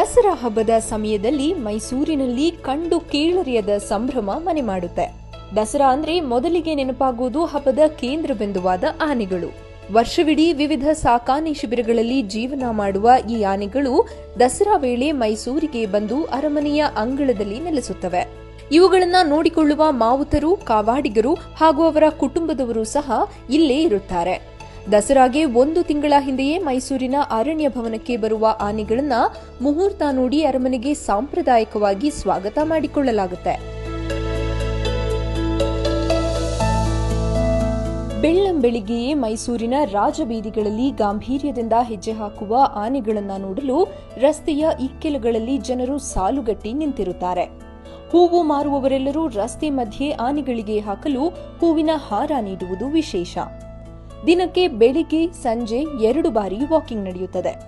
ದಸರಾ ಹಬ್ಬದ ಸಮಯದಲ್ಲಿ ಮೈಸೂರಿನಲ್ಲಿ ಕಂಡು ಕೇಳರಿಯದ ಸಂಭ್ರಮ ಮನೆ ಮಾಡುತ್ತೆ. ದಸರಾ ಅಂದ್ರೆ ಮೊದಲಿಗೆ ನೆನಪಾಗುವುದು ಹಬ್ಬದ ಕೇಂದ್ರ ಬಿಂದುವಾದ ಆನೆಗಳು. ವರ್ಷವಿಡೀ ವಿವಿಧ ಸಾಕಾನೆ ಶಿಬಿರಗಳಲ್ಲಿ ಜೀವನ ಮಾಡುವ ಈ ಆನೆಗಳು ದಸರಾ ವೇಳೆ ಮೈಸೂರಿಗೆ ಬಂದು ಅರಮನೆಯ ಅಂಗಳದಲ್ಲಿ ನೆಲೆಸುತ್ತವೆ. ಇವುಗಳನ್ನ ನೋಡಿಕೊಳ್ಳುವ ಮಾವುತರು, ಕಾವಾಡಿಗರು ಹಾಗೂ ಅವರ ಕುಟುಂಬದವರು ಸಹ ಇಲ್ಲೇ ಇರುತ್ತಾರೆ. ದಸರಾಗೆ ಒಂದು ತಿಂಗಳ ಹಿಂದೆಯೇ ಮೈಸೂರಿನ ಅರಣ್ಯ ಭವನಕ್ಕೆ ಬರುವ ಆನೆಗಳನ್ನು ಮುಹೂರ್ತ ನೋಡಿ ಅರಮನೆಗೆ ಸಾಂಪ್ರದಾಯಿಕವಾಗಿ ಸ್ವಾಗತ ಮಾಡಿಕೊಳ್ಳಲಾಗುತ್ತೆ. ಬೆಳ್ಳಂಬೆಳಿಗ್ಗೆಯೇ ಮೈಸೂರಿನ ರಾಜಬೀದಿಗಳಲ್ಲಿ ಗಾಂಭೀರ್ಯದಿಂದ ಹೆಜ್ಜೆ ಹಾಕುವ ಆನೆಗಳನ್ನು ನೋಡಲು ರಸ್ತೆಯ ಇಕ್ಕೆಲುಗಳಲ್ಲಿ ಜನರು ಸಾಲುಗಟ್ಟಿ ನಿಂತಿರುತ್ತಾರೆ. ಹೂವು ಮಾರುವವರೆಲ್ಲರೂ ರಸ್ತೆ ಮಧ್ಯೆ ಆನೆಗಳಿಗೆ ಹಾಕಲು ಹೂವಿನ ಹಾರ ನೀಡುವುದು ವಿಶೇಷ. ದಿನಕ್ಕೆ ಬೆಳಿಗ್ಗೆ, ಸಂಜೆ ಎರಡು ಬಾರಿ ವಾಕಿಂಗ್ ನಡೆಯುತ್ತದೆ.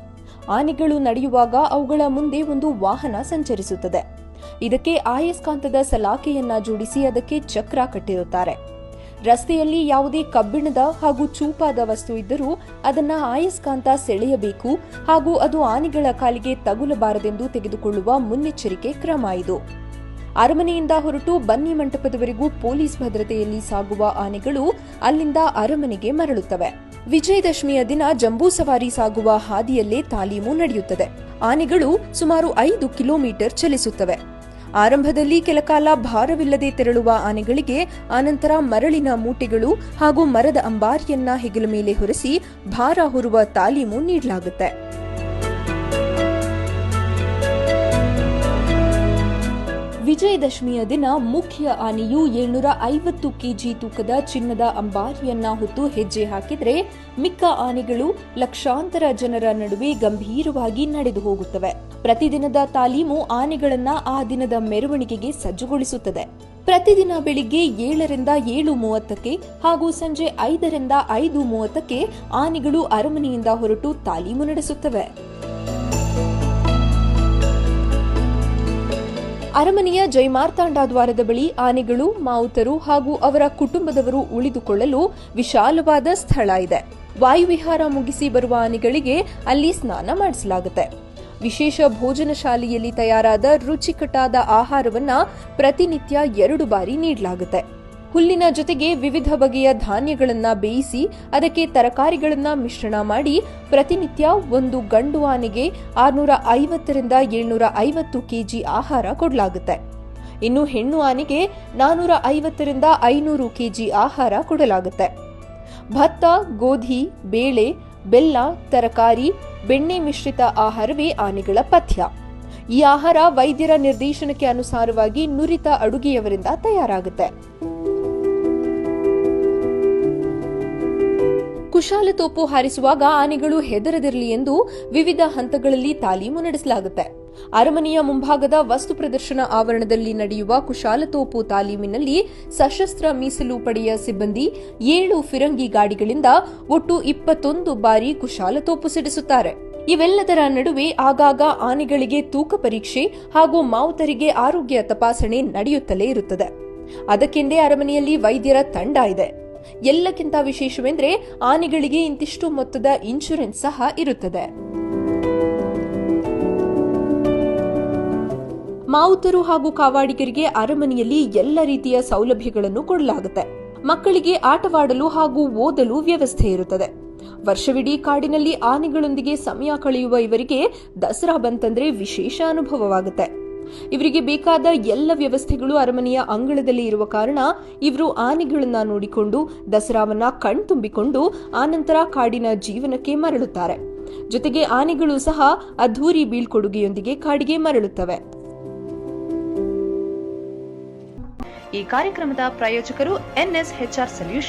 ಆನೆಗಳು ನಡೆಯುವಾಗ ಅವುಗಳ ಮುಂದೆ ಒಂದು ವಾಹನ ಸಂಚರಿಸುತ್ತದೆ. ಇದಕ್ಕೆ ಆಯಸ್ಕಾಂತದ ಸಲಾಕೆಯನ್ನ ಜೋಡಿಸಿ ಅದಕ್ಕೆ ಚಕ್ರ ಕಟ್ಟಿರುತ್ತಾರೆ. ರಸ್ತೆಯಲ್ಲಿ ಯಾವುದೇ ಕಬ್ಬಿಣದ ಹಾಗೂ ಚೂಪಾದ ವಸ್ತು ಇದ್ದರೂ ಅದನ್ನ ಆಯಸ್ಕಾಂತ ಸೆಳೆಯಬೇಕು ಹಾಗೂ ಅದು ಆನೆಗಳ ಕಾಲಿಗೆ ತಗುಲಬಾರದೆಂದು ತೆಗೆದುಕೊಳ್ಳುವ ಮುನ್ನೆಚ್ಚರಿಕೆ ಕ್ರಮ ಇದು. ಅರಮನೆಯಿಂದ ಹೊರಟು ಬನ್ನಿ ಮಂಟಪದವರೆಗೂ ಪೊಲೀಸ್ ಭದ್ರತೆಯಲ್ಲಿ ಸಾಗುವ ಆನೆಗಳು ಅಲ್ಲಿಂದ ಅರಮನೆಗೆ ಮರಳುತ್ತವೆ. ವಿಜಯದಶಮಿಯ ದಿನ ಜಂಬೂ ಸವಾರಿ ಸಾಗುವ ಹಾದಿಯಲ್ಲೇ ತಾಲೀಮು ನಡೆಯುತ್ತದೆ. ಆನೆಗಳು ಸುಮಾರು ಐದು ಕಿಲೋಮೀಟರ್ ಚಲಿಸುತ್ತವೆ. ಆರಂಭದಲ್ಲಿ ಕೆಲಕಾಲ ಭಾರವಿಲ್ಲದೆ ತೆರಳುವ ಆನೆಗಳಿಗೆ ಆನಂತರ ಮರಳಿನ ಮೂಟೆಗಳು ಹಾಗೂ ಮರದ ಅಂಬಾರಿಯನ್ನ ಹೆಗಲ ಮೇಲೆ ಹೊರಿಸಿ ಭಾರ ಹೊರುವ ತಾಲೀಮು ನೀಡಲಾಗುತ್ತೆ. ವಿಜಯದಶಮಿಯ ದಿನ ಮುಖ್ಯ ಆನೆಯು ಏಳ್ನೂರ ಐವತ್ತು ಕೆಜಿ ತೂಕದ ಚಿನ್ನದ ಅಂಬಾರಿಯನ್ನ ಹೊತ್ತು ಹೆಜ್ಜೆ ಹಾಕಿದರೆ ಮಿಕ್ಕ ಆನೆಗಳು ಲಕ್ಷಾಂತರ ಜನರ ನಡುವೆ ಗಂಭೀರವಾಗಿ ನಡೆದು ಹೋಗುತ್ತವೆ. ಪ್ರತಿದಿನದ ತಾಲೀಮು ಆನೆಗಳನ್ನ ಆ ದಿನದ ಮೆರವಣಿಗೆಗೆ ಸಜ್ಜುಗೊಳಿಸುತ್ತದೆ. ಪ್ರತಿದಿನ ಬೆಳಿಗ್ಗೆ ಏಳರಿಂದ ಏಳು ಮೂವತ್ತಕ್ಕೆ ಹಾಗೂ ಸಂಜೆ ಐದರಿಂದ ಐದು ಮೂವತ್ತಕ್ಕೆ ಆನೆಗಳು ಅರಮನೆಯಿಂದ ಹೊರಟು ತಾಲೀಮು ನಡೆಸುತ್ತವೆ. ಅರಮನೆಯ ಜೈಮಾರ್ತಾಂಡ ದ್ವಾರದ ಬಳಿ ಆನೆಗಳು, ಮಾವುತರು ಹಾಗೂ ಅವರ ಕುಟುಂಬದವರು ಉಳಿದುಕೊಳ್ಳಲು ವಿಶಾಲವಾದ ಸ್ಥಳ ಇದೆ. ವಾಯುವಿಹಾರ ಮುಗಿಸಿ ಬರುವ ಆನೆಗಳಿಗೆ ಅಲ್ಲಿ ಸ್ನಾನ ಮಾಡಿಸಲಾಗುತ್ತೆ. ವಿಶೇಷ ಭೋಜನ ಶಾಲೆಯಲ್ಲಿ ತಯಾರಾದ ರುಚಿಕಟ್ಟಾದ ಆಹಾರವನ್ನ ಪ್ರತಿನಿತ್ಯ ಎರಡು ಬಾರಿ ನೀಡಲಾಗುತ್ತೆ. ಹುಲ್ಲಿನ ಜೊತೆಗೆ ವಿವಿಧ ಬಗೆಯ ಧಾನ್ಯಗಳನ್ನ ಬೇಯಿಸಿ ಅದಕ್ಕೆ ತರಕಾರಿಗಳನ್ನ ಮಿಶ್ರಣ ಮಾಡಿ ಪ್ರತಿನಿತ್ಯ ಒಂದು ಗಂಡು ಆನೆಗೆ ಆರುನೂರ ಐವತ್ತರಿಂದ ಏಳ್ನೂರ ಐವತ್ತು ಕೆಜಿ ಆಹಾರ ಕೊಡಲಾಗುತ್ತೆ. ಇನ್ನು ಹೆಣ್ಣು ಆನೆಗೆ ನಾನೂರ ಐವತ್ತರಿಂದ ಐನೂರು ಕೆಜಿ ಆಹಾರ ಕೊಡಲಾಗುತ್ತೆ. ಭತ್ತ, ಗೋಧಿ, ಬೇಳೆ, ಬೆಲ್ಲ, ತರಕಾರಿ, ಬೆಣ್ಣೆ ಮಿಶ್ರಿತ ಆಹಾರವೇ ಆನೆಗಳ ಪಥ್ಯ. ಈ ಆಹಾರ ವೈದ್ಯರ ನಿರ್ದೇಶನಕ್ಕೆ ಅನುಸಾರವಾಗಿ ನುರಿತ ಅಡುಗೆಯವರಿಂದ ತಯಾರಾಗುತ್ತೆ. ಕುಶಾಲತೋಪು ಹಾರಿಸುವಾಗ ಆನೆಗಳು ಹೆದರದಿರಲಿ ಎಂದು ವಿವಿಧ ಹಂತಗಳಲ್ಲಿ ತಾಲೀಮು ನಡೆಸಲಾಗುತ್ತೆ. ಅರಮನೆಯ ಮುಂಭಾಗದ ವಸ್ತು ಪ್ರದರ್ಶನ ಆವರಣದಲ್ಲಿ ನಡೆಯುವ ಕುಶಾಲ ತೋಪು ತಾಲೀಮಿನಲ್ಲಿ ಸಶಸ್ತ್ರ ಮೀಸಲು ಪಡೆಯ ಸಿಬ್ಬಂದಿ ಏಳು ಫಿರಂಗಿ ಗಾಡಿಗಳಿಂದ ಒಟ್ಟು ಇಪ್ಪತ್ತೊಂದು ಬಾರಿ ಕುಶಾಲ ತೋಪು ಸಿಡಿಸುತ್ತಾರೆ. ಇವೆಲ್ಲದರ ನಡುವೆ ಆಗಾಗ ಆನೆಗಳಿಗೆ ತೂಕ ಪರೀಕ್ಷೆ ಹಾಗೂ ಮಾವುತರಿಗೆ ಆರೋಗ್ಯ ತಪಾಸಣೆ ನಡೆಯುತ್ತಲೇ ಇರುತ್ತದೆ. ಅದಕ್ಕೆಂದೇ ಅರಮನೆಯಲ್ಲಿ ವೈದ್ಯರ ತಂಡ ಇದೆ. ಎಲ್ಲಕ್ಕಿಂತ ವಿಶೇಷವೆಂದರೆ ಆನೆಗಳಿಗೆ ಇಂತಿಷ್ಟು ಮೊತ್ತದ ಇನ್ಶೂರೆನ್ಸ್ ಸಹ ಇರುತ್ತದೆ. ಮಾವುತರು ಹಾಗೂ ಕಾವಾಡಿಗರಿಗೆ ಅರಮನೆಯಲ್ಲಿ ಎಲ್ಲ ರೀತಿಯ ಸೌಲಭ್ಯಗಳನ್ನು ಕೊಡಲಾಗುತ್ತೆ. ಮಕ್ಕಳಿಗೆ ಆಟವಾಡಲು ಹಾಗೂ ಓದಲು ವ್ಯವಸ್ಥೆ ಇರುತ್ತದೆ. ವರ್ಷವಿಡೀ ಕಾಡಿನಲ್ಲಿ ಆನೆಗಳೊಂದಿಗೆ ಸಮಯ ಕಳೆಯುವ ಇವರಿಗೆ ದಸರಾ ಬಂತಂದ್ರೆ ವಿಶೇಷ ಅನುಭವವಾಗುತ್ತೆ. ಇವರಿಗೆ ಬೇಕಾದ ಎಲ್ಲ ವ್ಯವಸ್ಥೆಗಳು ಅರಮನೆಯ ಅಂಗಳದಲ್ಲಿ ಇರುವ ಕಾರಣ ಇವರು ಆನೆಗಳನ್ನ ನೋಡಿಕೊಂಡು ದಸರಾವನ್ನ ಕಣ್ತುಂಬಿಕೊಂಡು ಆನಂತರ ಕಾಡಿನ ಜೀವನಕ್ಕೆ ಮರಳುತ್ತಾರೆ. ಜೊತೆಗೆ ಆನೆಗಳು ಸಹ ಅದ್ಧೂರಿ ಬೀಳ್ಕೊಡುಗೆಯೊಂದಿಗೆ ಕಾಡಿಗೆ ಮರಳುತ್ತವೆ. ಈ ಕಾರ್ಯಕ್ರಮದ ಪ್ರಾಯೋಜಕರು ಎನ್ಎಸ್ಎಚ್ಆರ್ ಸೊಲ್ಯೂಷನ್.